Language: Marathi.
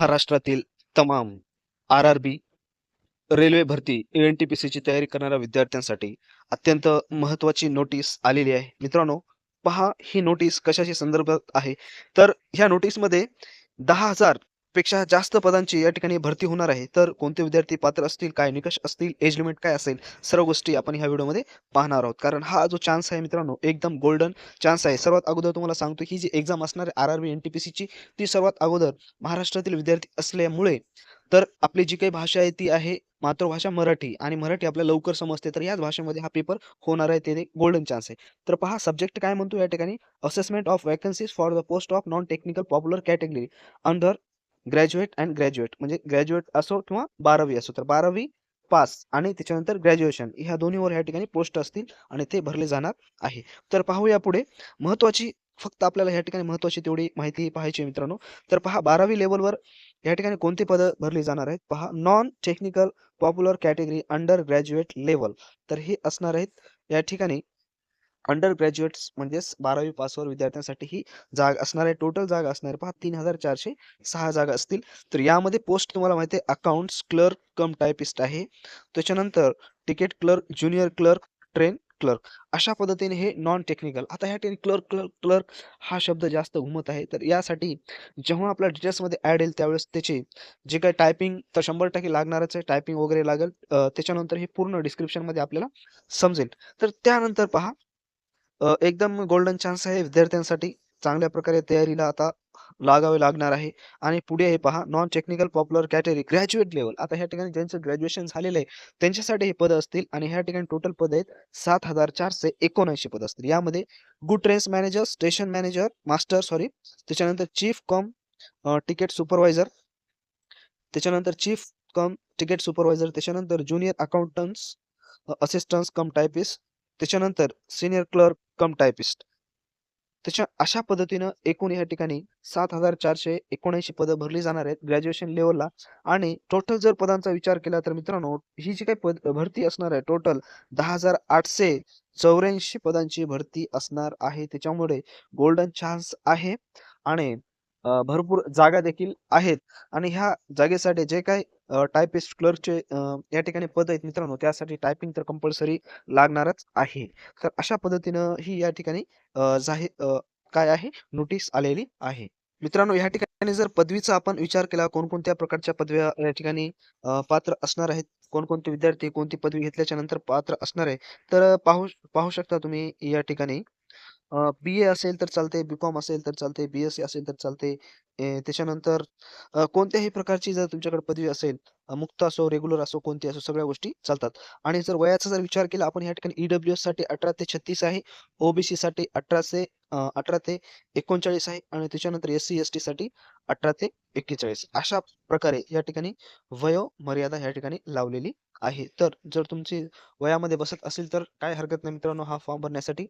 महाराष्ट्रातील तमाम आर आर बी रेल्वे भरती ए एन टी पी सीची तयारी करणाऱ्या विद्यार्थ्यांसाठी अत्यंत महत्वाची नोटीस आलेली आहे. मित्रांनो पहा ही नोटीस कशाशी संदर्भात आहे? तर ह्या नोटीसमध्ये दहा हजार पेक्षा जास्त पदांची या ठिकाणी भरती होणार आहे. तर कोणते विद्यार्थी पात्र असतील काय निकष असतील एज लिमिट काय असेल सर्व गोष्टी आपण ह्या व्हिडिओमध्ये पाहणार आहोत. कारण हा जो चान्स आहे मित्रांनो एकदम गोल्डन चान्स आहे. सर्वात अगोदर तुम्हाला सांगतो ही जी एक्झाम असणार आहे R R B N T P सीची ती सर्वात अगोदर महाराष्ट्रातील विद्यार्थी असल्यामुळे तर आपली जी काही भाषा आहे ती आहे मातृभाषा मराठी. आणि मराठी आपल्याला लवकर समजते. तर याच भाषेमध्ये हा पेपर होणार आहे ते गोल्डन चान्स आहे. तर पहा सब्जेक्ट काय म्हणतो या ठिकाणी? Assessment of vacancies for the post of non technical popular category under graduate and graduate. म्हणजे ग्रॅज्युएट असो किंवा बारावी असो तर बारावी पास आणि त्याच्यानंतर ग्रॅज्युएशन ह्या दोन्हीवर या ठिकाणी पोस्ट असतील आणि ते भरले जाणार आहे. तर पाहूया पुढे. महत्वाची फक्त आपल्याला या ठिकाणी महत्वाची तेवढी माहिती पाहायची मित्रांनो. तर पहा बारावी लेवलवर या ठिकाणी कोणती पदं भरली जाणार आहेत? पहा non technical popular category under graduate level तर हे असणार आहेत या ठिकाणी अंडर ग्रॅज्युएट्स म्हणजेच बारावी पासवर विद्यार्थ्यांसाठी ही जागा असणार आहे. टोटल जागा असणार आहे. पहा तीन हजार चारशे सहा जागा असतील. तर यामध्ये पोस्ट तुम्हाला माहिती आहे अकाउंट्स क्लर्क कम टायपिस्ट आहे. त्याच्यानंतर ticket clerk junior clerk train clerk अशा पद्धतीने हे नॉन टेक्निकल आता ह्या ठिकाणी क्लर्क क्लर्क क्लर्क हा शब्द जास्त घुमत आहे. तर यासाठी जेव्हा आपल्या डिटेल्समध्ये ॲड येईल त्यावेळेस त्याचे जे काही टायपिंग तर शंभर टक्के लागणारच आहे. टायपिंग वगैरे लागेल. त्याच्यानंतर हे पूर्ण डिस्क्रिप्शनमध्ये आपल्याला समजेल. तर त्यानंतर पहा एकदम गोल्डन चान्स आहे. विद्यार्थ्यांसाठी चांगल्या प्रकारे तयारीला आता लागावे लागणार आहे. आणि पुढे हे पहा non technical popular category graduate level आता ह्या ठिकाणी ज्यांचं ग्रॅज्युएशन झालेलं आहे त्यांच्यासाठी हे पद असतील आणि ह्या ठिकाणी टोटल पद आहेत सात हजार चारशे एकोणऐंशी पद असतील. यामध्ये good trains manager station manager master sorry त्याच्यानंतर चीफ कॉम तिकीट सुपरवायझर त्याच्यानंतर चीफ कम तिकीट सुपरवायझर त्याच्यानंतर junior accountants assistant cum typist त्याच्यानंतर सिनियर क्लर्क कम टायपिस्ट त्याच्या अशा पद्धतीनं एकूण या ठिकाणी सात हजार चारशे एकोणऐंशी पदं भरली जाणार आहेत ग्रॅज्युएशन लेवलला आणि टोटल जर पदांचा विचार केला तर मित्रांनो ही जी काही पद भरती असणार आहे टोटल दहा हजार आठशे चौऱ्याऐंशी पदांची भरती असणार आहे. त्याच्यामुळे गोल्डन चान्स आहे. आणि भरपूर जागा देखील आहेत. आणि ह्या जागेसाठी जे काही टायपिस्ट क्लर्कचे या ठिकाणी पद आहेत मित्रांनो त्यासाठी टायपिंग तर कंपल्सरी लागणारच आहे. तर अशा पद्धतीनं ही या ठिकाणी जाहीर काय आहे? नोटीस आलेली आहे. मित्रांनो या ठिकाणी जर पदवीचा आपण विचार केला कोणकोणत्या प्रकारच्या पदव्या या ठिकाणी पात्र असणार आहेत? कोणकोणते विद्यार्थी कोणती पदवी घेतल्याच्या नंतर पात्र असणार आहे? तर पाहू पाहू शकता तुम्ही या ठिकाणी. बी ए असेल तर चालते बी कॉम असेल तर चालते बी एस सी असेल तर चालते. त्याच्यानंतर कोणत्याही प्रकारची जर तुमच्याकडे पदवी असेल मुक्त असो रेग्युलर असो कोणती असो सगळ्या गोष्टी चालतात. आणि जर वयाचा जर विचार केला आपण या ठिकाणी ईडब्ल्यू एससाठी अठरा ते छत्तीस आहे ओबीसी साठी अठराशे अठरा ते एकोणचाळीस आहे आणि त्याच्यानंतर एस सी एस टी साठी अठरा ते एक्केचाळीस. अशा प्रकारे या ठिकाणी वयो मर्यादा या ठिकाणी लावलेली आहे. तर जर तुमची वयामध्ये बसत असेल तर काय हरकत नाही मित्रांनो हा फॉर्म भरण्यासाठी.